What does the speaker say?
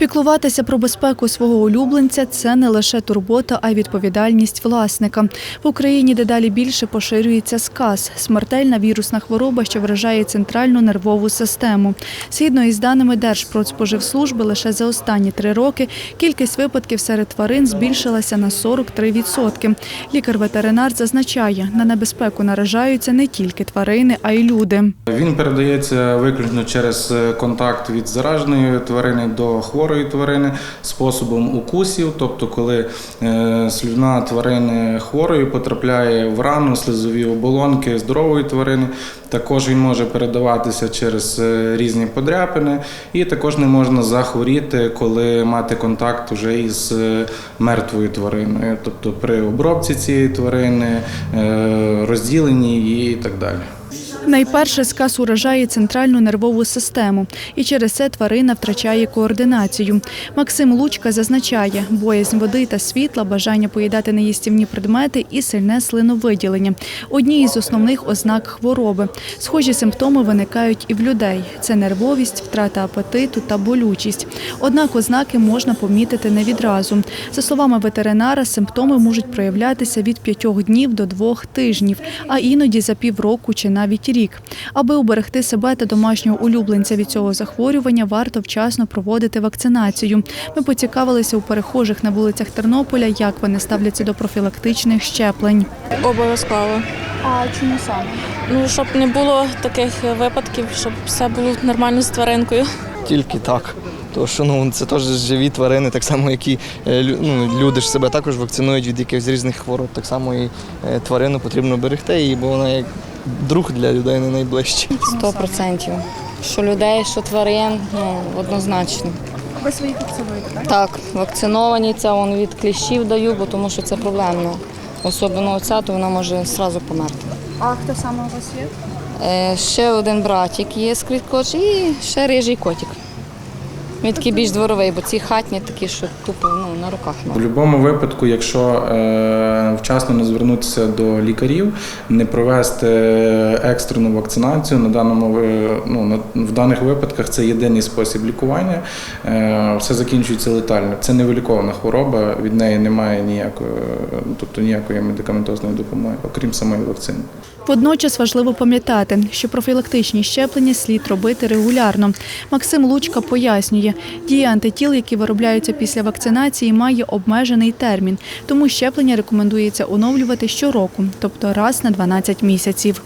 Піклуватися про безпеку свого улюбленця це не лише турбота, а й відповідальність власника. В Україні дедалі більше поширюється сказ – смертельна вірусна хвороба, що вражає центральну нервову систему. Згідно із даними Держпродспоживслужби, лише за останні три роки кількість випадків серед тварин збільшилася на 43%. Лікар-ветеринар зазначає, на небезпеку наражаються не тільки тварини, а й люди. Він передається виключно через е, контакт від зараженої тварини до хворої тварини способом укусів, тобто коли е, слюна тварини хворої потрапляє в рану, слизові оболонки здорової тварини. Також він може передаватися через е, різні подряпини, і також не можна захворіти, коли мати контакт вже із е, мертвою твариною, тобто при обробці цієї тварини, розділенні її і так далі. Найперше сказ уражає центральну нервову систему, і через це тварина втрачає координацію. Максим Лучка зазначає, боязнь води та світла, бажання поїдати неїстівні предмети і сильне слиновиділення – одні із основних ознак хвороби. Схожі симптоми виникають і в людей – це нервовість, втрата апетиту та болючість. Однак ознаки можна помітити не відразу. За словами ветеринара, симптоми можуть проявлятися від п'ятьох днів до двох тижнів, а іноді за півроку чи навіть рік. Аби уберегти себе та домашнього улюбленця від цього захворювання, варто вчасно проводити вакцинацію. Ми поцікавилися у перехожих на вулицях Тернополя, як вони ставляться до профілактичних щеплень. Обов'язково. А чому саме? Ну, щоб не було таких випадків, щоб все було нормально з тваринкою. Тільки так. Тому що ну, це теж живі тварини, так само, як і е, лю- ну, люди ж себе також вакцинують від якихось різних хвороб. Так само і е, тварину потрібно берегти її, бо вона як друг для людей не найближчий. Сто процентів. Що людей, що тварин, ну однозначно. Ви своїх вакцинуєте, так? Так, вакциновані це вон від кліщів даю, бо тому що це проблемно. Особливо оця, то вона може одразу померти. А хто саме у вас є? Е, ще один братик є скріткоч і ще рижий котик. Він такий більш дворовий, бо ці хатні такі, що тупо ну, на руках. В будь-якому випадку, якщо е, вчасно не звернутися до лікарів, не провести екстрену вакцинацію на даному е, ну, на- в даних випадках це єдиний спосіб лікування. Е, все закінчується летально. Це невилікована хвороба, від неї немає ніякої, тобто ніякої медикаментозної допомоги, окрім самої вакцини. Водночас важливо пам'ятати, що профілактичні щеплення слід робити регулярно. Максим Лучка пояснює, дія антитіл, які виробляються після вакцинації, має обмежений термін, тому щеплення рекомендується оновлювати щороку, тобто раз на 12 місяців.